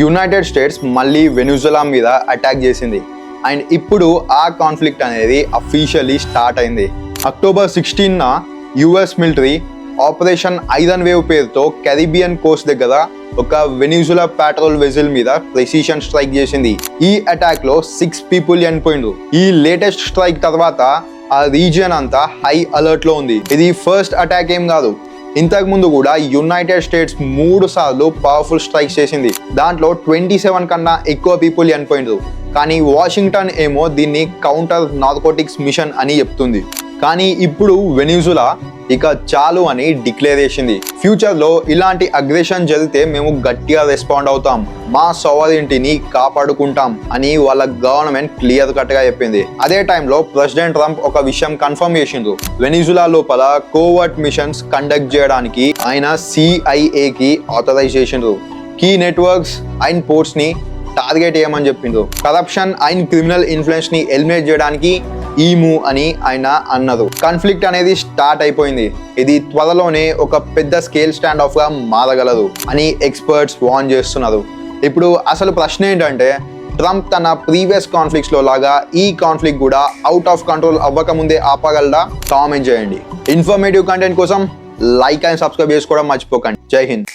United states మళ్ళీ వెనుజులా మీద attack చేసింది. అండ్ ఇప్పుడు ఆ కాన్ఫ్లిక్ట్ అనేది అఫీషియల్లీ స్టార్ట్ అయింది. October సిక్స్టీన్న US military operation iron wave పేరుతో కెరీబియన్ కోస్ట్ దగ్గర ఒక వెనిజులా పెట్రోల్ వెజిల్ మీద ప్రెసిషన్ స్ట్రైక్ చేసింది. ఈ అటాక్లో సిక్స్ పీపుల్ చనిపోయిండు ఈ లేటెస్ట్ స్ట్రైక్ తర్వాత ఆ రీజియన్ అంతా హై అలర్ట్లో ఉంది. ఇది ఫస్ట్ అటాక్ ఏం కాదు. ఇంతకు ముందు కూడా యునైటెడ్ స్టేట్స్ మూడు సార్లు పవర్ఫుల్ స్ట్రైక్స్ చేసింది. దాంట్లో ట్వంటీ సెవెన్ కన్నా ఎక్కువ పీపుల్ చనిపోయిండ్రు కానీ వాషింగ్టన్ ఏమో దీన్ని కౌంటర్ నార్కోటిక్స్ మిషన్ అని చెప్తుంది. కానీ ఇప్పుడు వెనిజులా ఇక చాలు అని డిక్లేర్ చేసింది. ఫ్యూచర్లో ఇలాంటి అగ్రెషన్ జరిగితే మేము గట్టిగా రెస్పాండ్ అవుతాం. మా సోవరింటిని కాపాడుకుంటాం అని వాళ్ళ గవర్నమెంట్ క్లియర్ కట్గా చెప్పింది. అదే టైంలో ప్రెసిడెంట్ ట్రంప్ ఒక విషయం కన్ఫర్మ్ చేసిండ్రు వెనిజులా లోపల కోవర్ట్ మిషన్స్ కండక్ట్ చేయడానికి ఆయన సిఐఏకి ఆథరైజ్ చేసిండ్రు కీ నెట్వర్క్స్ అండ్ పోర్ట్స్ని టార్గెట్ చేయమని చెప్పిండ్రు కరప్షన్ అండ్ క్రిమినల్ ఇన్ఫ్లుయెన్స్ని ఎలిమినేట్ చేయడానికి ఈము అని ఆయన అన్నారు కాన్ఫ్లిక్ట్ అనేది స్టార్ట్ అయిపోయింది. ఇది త్వరలోనే ఒక పెద్ద స్కేల్ స్టాండ్ ఆఫ్గా మారగలదు అని ఎక్స్పర్ట్స్ వార్న్ చేస్తున్నారు. ఇప్పుడు అసలు ప్రశ్న ఏంటంటే ట్రంప్ తన ప్రీవియస్ కాన్ఫ్లిక్ట్స్లో లాగా ఈ కాన్ఫ్లిక్ట్ కూడా అవుట్ ఆఫ్ కంట్రోల్ అవ్వకముందే ఆపగలడా? కామెంట్ చేయండి. ఇన్ఫర్మేటివ్ కంటెంట్ కోసం లైక్ అండ్ సబ్స్క్రైబ్ చేసుకోవడం మర్చిపోకండి. జై హింద్.